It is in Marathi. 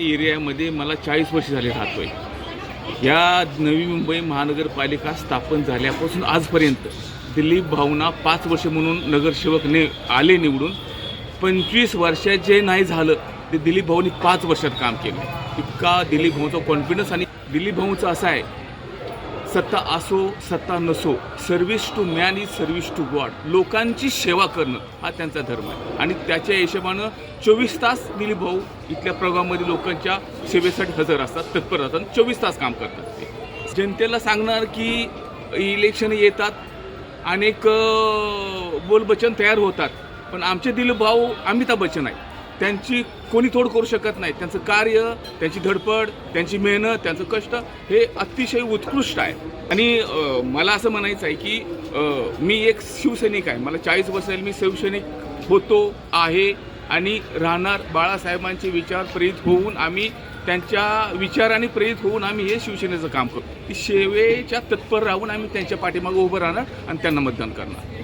एरियामध्ये मला चाळीस वर्ष झाले राहतोय. या नवी मुंबई महानगरपालिका स्थापन झाल्यापासून आजपर्यंत दिलीप भावना पाच वर्ष म्हणून नगरसेवक ने आले निवडून पंचवीस वर्षात जे नाही झालं ते दिलीप भाऊनी पाच वर्षात काम केलं. इतका दिलीप भाऊचा कॉन्फिडन्स आणि दिलीप भाऊचा असं आहे सत्ता असो सत्ता नसो service to man is service to God लोकांची सेवा करणं हा त्यांचा धर्म आहे. आणि त्याच्या हिशोबानं चोवीस तास दिली भाऊ इथल्या प्रोग्राममध्ये लोकांच्या सेवेसाठी हजर असतात तत्पर असतात चोवीस तास काम करतात ते. जनतेला सांगणार की इलेक्शन येतात अनेक बोलबचन तयार होतात. पण आमचे दिलीप भाऊ अमिताभ बच्चन आहे त्यांची कोणी तोड करू शकत नाही. त्यांचं कार्य त्यांची धडपड त्यांची मेहनत त्यांचं कष्ट हे अतिशय उत्कृष्ट आहे. आणि मला असं म्हणायचं आहे की मी एक शिवसैनिक आहे. मला चाळीस वर्ष मी शिवसैनिक होतो आहे आणि राहणार बाळासाहेबांचे विचार प्रेरित होऊन आम्ही त्यांच्या विचाराने प्रेरित होऊन आम्ही हे शिवसेनेचं काम करतो. की सेवेच्या तत्पर राहून आम्ही त्यांच्या पाठीमागे उभं राहणार आणि त्यांना मतदान करणार.